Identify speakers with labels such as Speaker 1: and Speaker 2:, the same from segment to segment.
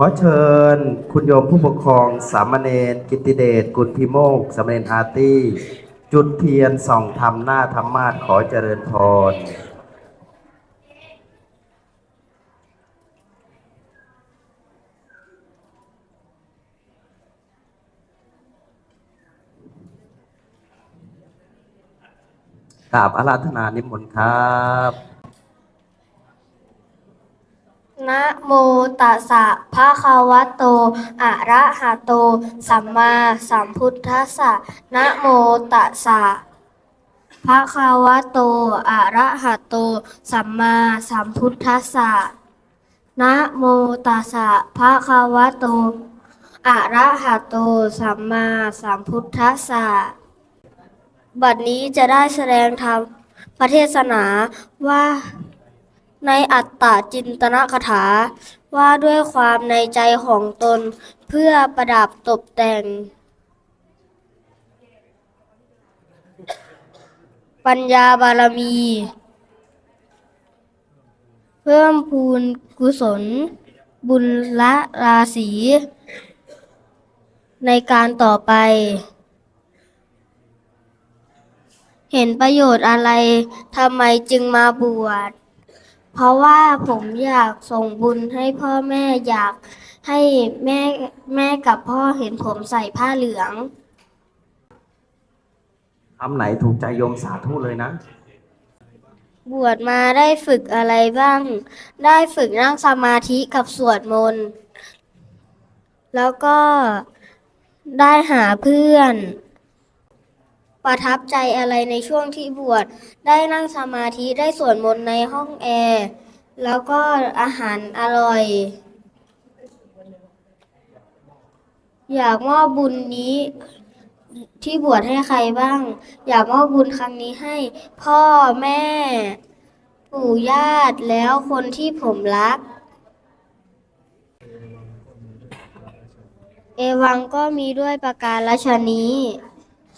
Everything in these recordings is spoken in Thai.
Speaker 1: ขอเชิญคุณโยมผู้ปกครองสามเณรกิติเดชกุลพิโมกสามเณรอาร์ตี้ จุดเทียนส่องธรรมหน้าธรรมาสขอเจริญพรกราบอาราธนานิมนต์ครับ
Speaker 2: นะโมตัสสะภะคะวะโต อะระหะโต สัมมาสัมพุทธัสสะนะโมตัสสะภะคะวะโต อะระหะโต สัมมาสัมพุทธัสสะนะโมตัสสะภะคะวะโต อะระหะโต สัมมาสัมพุทธัสสะบัดนี้จะได้แสดงธรรมพระเทศนาว่า ในอัตตาจินตนคถา ว่าด้วยความในใจของตนเพื่อประดับตกแต่ง ปัญญาบารมี เพิ่มพูนกุศล บุญละราศี ในการต่อไป เห็นประโยชน์อะไรทำไมจึงมาบวช เพราะว่าผมอยากส่งบุญให้พ่อแม่อยากให้แม่แม่กับพ่อเห็นผมใส่ผ้าเหลือง
Speaker 1: คำไหนถูกใจโยมสาธุเลยนะ
Speaker 2: บวชมาได้ฝึกอะไรบ้าง ได้ฝึกนั่งสมาธิกับสวดมนต์ แล้วก็ได้หาเพื่อน ประทับใจอะไรในช่วงที่บวช ได้นั่งสมาธิได้สวดมนต์ในห้องแอร์ แล้วก็อาหารอร่อย อยากมอบบุญนี้ที่บวชให้ใครบ้าง อยากมอบบุญครั้งนี้ให้ พ่อแม่ ปู่ย่าติแล้วคนที่ผมรัก เอวังก็มีด้วยประการลชนี้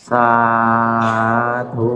Speaker 1: สาธุ